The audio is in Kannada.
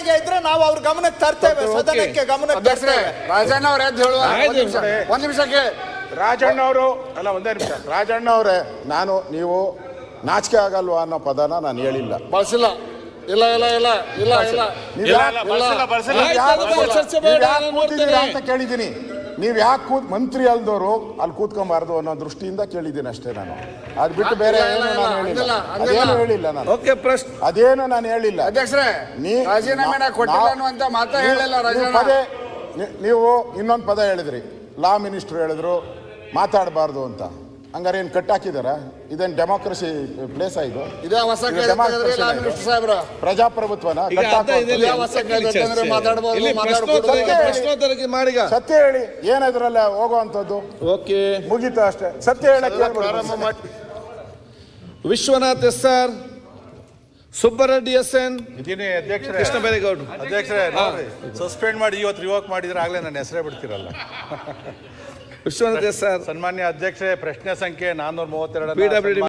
ಬೆಳವಣಿಗೆ ಇದ್ರೆ ನಾವು ಅವ್ರ ಗಮನಕ್ಕೆ ತರ್ತೇವೆ. ಸದನಕ್ಕೆ ಗಮನಕ್ಕೆ ತರ್ತೇವೆ. ರಾಜಣ್ಣ ಅವ್ರ ಎದ್ದು ಹೇಳುವ ಒಂದ್ ನಿಮಿಷಕ್ಕೆ. ರಾಜಣ್ಣ ಅವರು ಅಲ್ಲ ಒಂದೇ ನಿಮಿಷ. ರಾಜಣ್ಣ ಅವರೇ ನಾನು ನೀವು ನಾಚಿಕೆ ಆಗಲ್ವಾ ಅನ್ನೋ ಪದನ ನಾನು ಹೇಳಿಲ್ಲ. ಬಳಸಿಲ್ಲ. ಇಲ್ಲ ಇಲ್ಲ ಇಲ್ಲ ಇಲ್ಲ ಇಲ್ಲ. ಚರ್ಚೆ. ಅಂತ ಕೇಳಿದ್ದೀನಿ. ನೀವು ಯಾಕೆ ಕೂತ್ ಮಂತ್ರಿ ಅಲ್ದವರು ಅಲ್ಲಿ ಕೂತ್ಕೊಂಬಾರ್ದು ಅನ್ನೋ ದೃಷ್ಟಿಯಿಂದ ಕೇಳಿದ್ದೀನಿ ಅಷ್ಟೇ ನಾನು. ಅದ್ ಬಿಟ್ಟು ಬೇರೆ ಏನು ನಾನು ಹೇಳಿಲ್ಲ. ಅದೇನು ಹೇಳಿಲ್ಲ ನಾನು. ಓಕೆ ಪ್ರಶ್ನೆ ಅದೇನು ನಾನು ಹೇಳಿಲ್ಲ. ಅಧ್ಯಕ್ಷರೇ ನೀ ಕೊಟ್ಟಿಲ್ಲ ನಾವು- ಅನ್ನುವಂತ ಮಾತಾ ಹೇಳಿಲ್ಲ ನೀವು ಪದೇ ನೀವು ಇನ್ನೊಂದು ಪದ ಹೇಳಿದ್ರಿ. ಲಾ ಮಿನಿಸ್ಟರ್ ಹೇಳಿದ್ರು ಮಾತಾಡಬಾರ್ದು ಅಂತ. ಹಂಗಾರೆ ಏನು ಕಟ್ಟಾಕಿದಾರ ಇದೇನು ಡೆಮೋಕ್ರಸಿ ಪ್ಲೇಸ್ ಇದು? ಇದೇ ಹೊಸ. ಮಿನಿಸ್ಟರ್ ಸಾಹೇಬ್ರ. ಪ್ರಜಾಪ್ರಭುತ್ವನ? ಈಗ. ಇದೇ ಹೊಸ ಮಾತಾಡ್ಬೋದು ಇಲ್ಲಿ ಮಾತಾಡ್ಬೋದು ಸತ್ಯ ಹೇಳಿ. ಪ್ರಶ್ನೋತ್ತರಕ್ಕೆ ಮಾಡೀಗ. ಸತ್ಯ ಹೇಳಿ. ಏನಿದ್ರಲ್ಲ ಹೋಗುವಂಥದ್ದು ಓಕೆ. ಮುಗೀತು ಅಷ್ಟೇ. ಸತ್ಯ ಹೇಳಕ್ಕೆ ಪ್ರಾರಂಭ ಮಾಡಿ. Vishwanath S R Subbareddy S N ಇದೀನಿ ಅಧ್ಯಕ್ಷರೇ. ಕೃಷ್ಣ ಬೈರೇಗೌಡರು. ಅಧ್ಯಕ್ಷರೇ ಸಸ್ಪೆಂಡ್ ಮಾಡಿ ಇವತ್ತು ರಿವೋಕ್ ಮಾಡಿದ್ರೆ ಆಗ್ಲೇ ನನ್ನ ಹೆಸರೇ ಬಿಡ್ತಿರಲ್ಲ. ವಿಶ್ವನಾಥ್ ಎಸ್ ಸರ್ ಸನ್ಮಾನ್ಯ ಅಧ್ಯಕ್ಷರೇ ಪ್ರಶ್ನೆ ಸಂಖ್ಯೆ ನಾನ್ನೂರ ಮೂವತ್ತೆರಡು